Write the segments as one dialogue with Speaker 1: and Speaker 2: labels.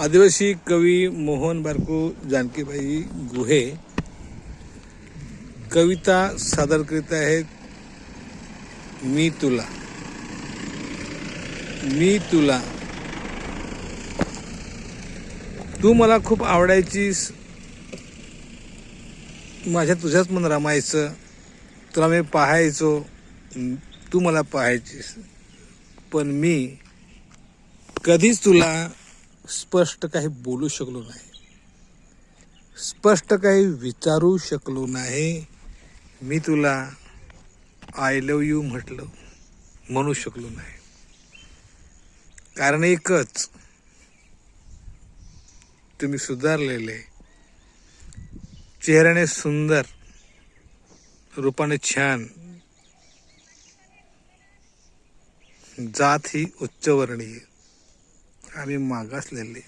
Speaker 1: आदिवासी कवी मोहन बारको जानकीबाई गुहे कविता सादर करीत आहेत मी तुला. मी तुला. तू मला खूप आवडायचीस. माझ्या तुझ्याच मन रमायचं. तुला मी पाहायचो. तू मला पाहायचीस. पण मी कधीच तुला स्पष्ट काही बोलू शकलो नाही. स्पष्ट काही विचारू शकलो नाही. मी तुला आय लव यू म्हटलं म्हणू शकलो नाही. कारण एकच तुम्ही सुधारलेले. चेहऱ्याने सुंदर रूपाने छान. जात ही उच्चवर्णीय. आम्ही मागासलेले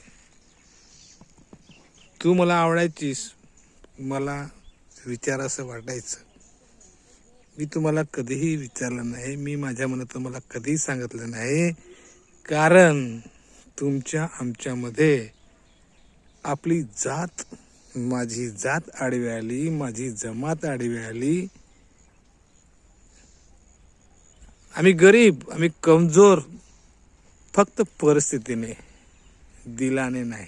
Speaker 1: तू मला आवडायचीस. मला विचार असं वाटायचं. मी तुम्हाला कधीही विचारलं नाही. मी माझ्या मनात मला कधीही सांगितलं नाही. कारण तुमच्या आमच्यामध्ये आपली जात माझी जात आडवी आली माझी जमात आडवी आली. आम्ही गरीब आम्ही कमजोर फक्त परिस्थितीने दिलाने नाही.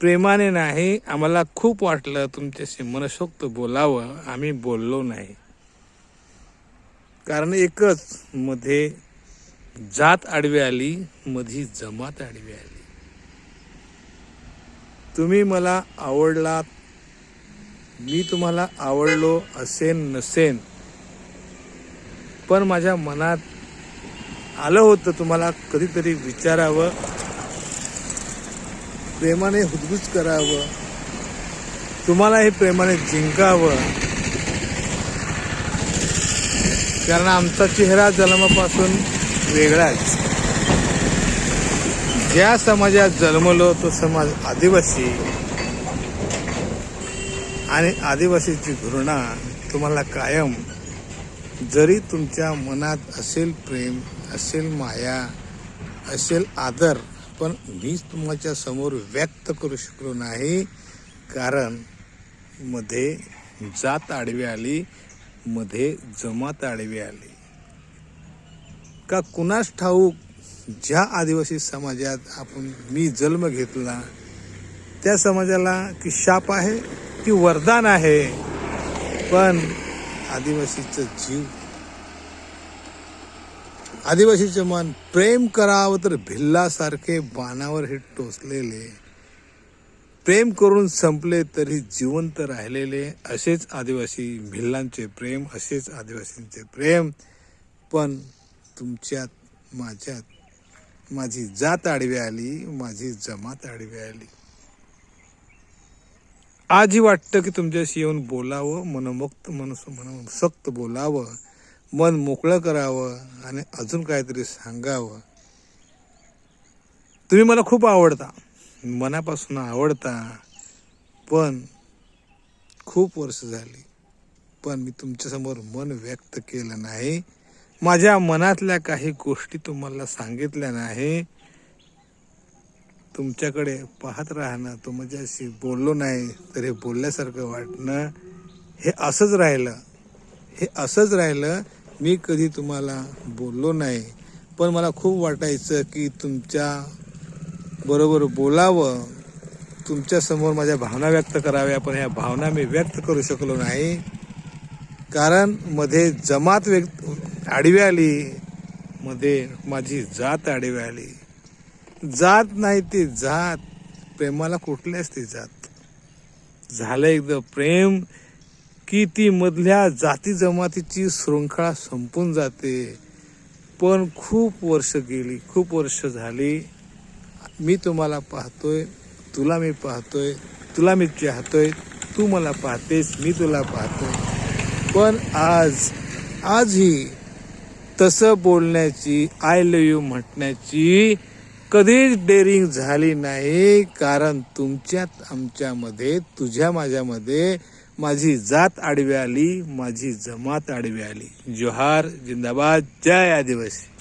Speaker 1: प्रेमाने नाही आम्हाला खूप वाटलं तुमच्याशी मनसोक्त बोलावं आम्ही बोललो नाही. कारण एकच मध्ये जात आडवी आली मधी जमात आडवी आली. तुम्ही मला आवडलात मी तुम्हाला आवडलो असेन नसेन पण माझ्या मनात आलं होतं तुम्हाला कधीतरी विचारावं? प्रेमाने हुदगुज करावं? तुम्हाला हे प्रेमाने जिंकावं? कारण आमचा चेहरा जन्मापासून वेगळाच. ज्या समाजात जन्मलो तो समाज आदिवासी. आणि आदिवासीची घृणा तुम्हाला कायम. जरी तुमच्या मनात असेल प्रेम असेल माया असेल आदर पण मीच तुमच्यासमोर व्यक्त करू शकलो नाही. कारण मध्ये जात आडवी आली मध्ये जमात आडवी आली. का कुणास ठाऊक ज्या आदिवासी समाजात आपण मी जन्म घेतला त्या समाजाला की शाप आहे की वरदान आहे. पण आदिवासीचं जीव आदिवासीचे मन प्रेम करावं तर भिल्लासारखे बाणावर हे टोचलेले. प्रेम करून संपले तरी जिवंत राहिलेले असेच आदिवासी भिल्लांचे प्रेम असेच आदिवासींचे प्रेम. पण तुमच्यात माझ्यात माझी जात आडवी आली माझी जमात आडवी आली. आजही वाटतं की तुमच्याशी येऊन बोलावं मनमुक्त मनस मनसक्त बोलावं. मन मोकळं करावं आणि अजून काहीतरी सांगावं. तुम्ही मला खूप आवडता. मनापासून आवडता. पण खूप वर्ष झाली. पण मी तुमच्यासमोर मन व्यक्त केलं नाही. माझ्या मनातल्या काही गोष्टी तुम्हाला सांगितल्या नाही. तुमच्याकडे पाहत राहणं तो माझ्याशी बोललो नाही तर हे बोलल्यासारखं वाटणं हे असंच राहिलं. हे असंच राहिलं मी कधी तुम्हाला बोललो नाही पण मला खूप वाटायचं की तुमच्या बरोबर बोलावं तुमच्यासमोर माझ्या भावना व्यक्त कराव्या पण ह्या भावना मी व्यक्त करू शकलो नाही. कारण मध्ये जमात व्यक्त आडवी आली मध्ये माझी जात आडवी आली. जात नाही ती जात प्रेमाला कुठली असते जात? झालं एकदा प्रेम की ती मधल्या जाती जमातीची शृंखळा संपून जाते. पण खूप वर्ष गेली खूप वर्ष झाली. मी तुम्हाला पाहतोय तुला मी पाहतोय तुला मी चाहतोय तू मला पाहतेस मी तुला पाहतोय. पण आज आजही तसं बोलण्याची आय लव यू म्हटण्याची कधीच डेअरिंग झाली नाही कारण तुमच्यात आमच्यामध्ये तुझ्या माझ्यामध्ये माझी जात आडवी आली माझी जमात आडवी आली. जोहार जिंदाबाद जय आदिवासी.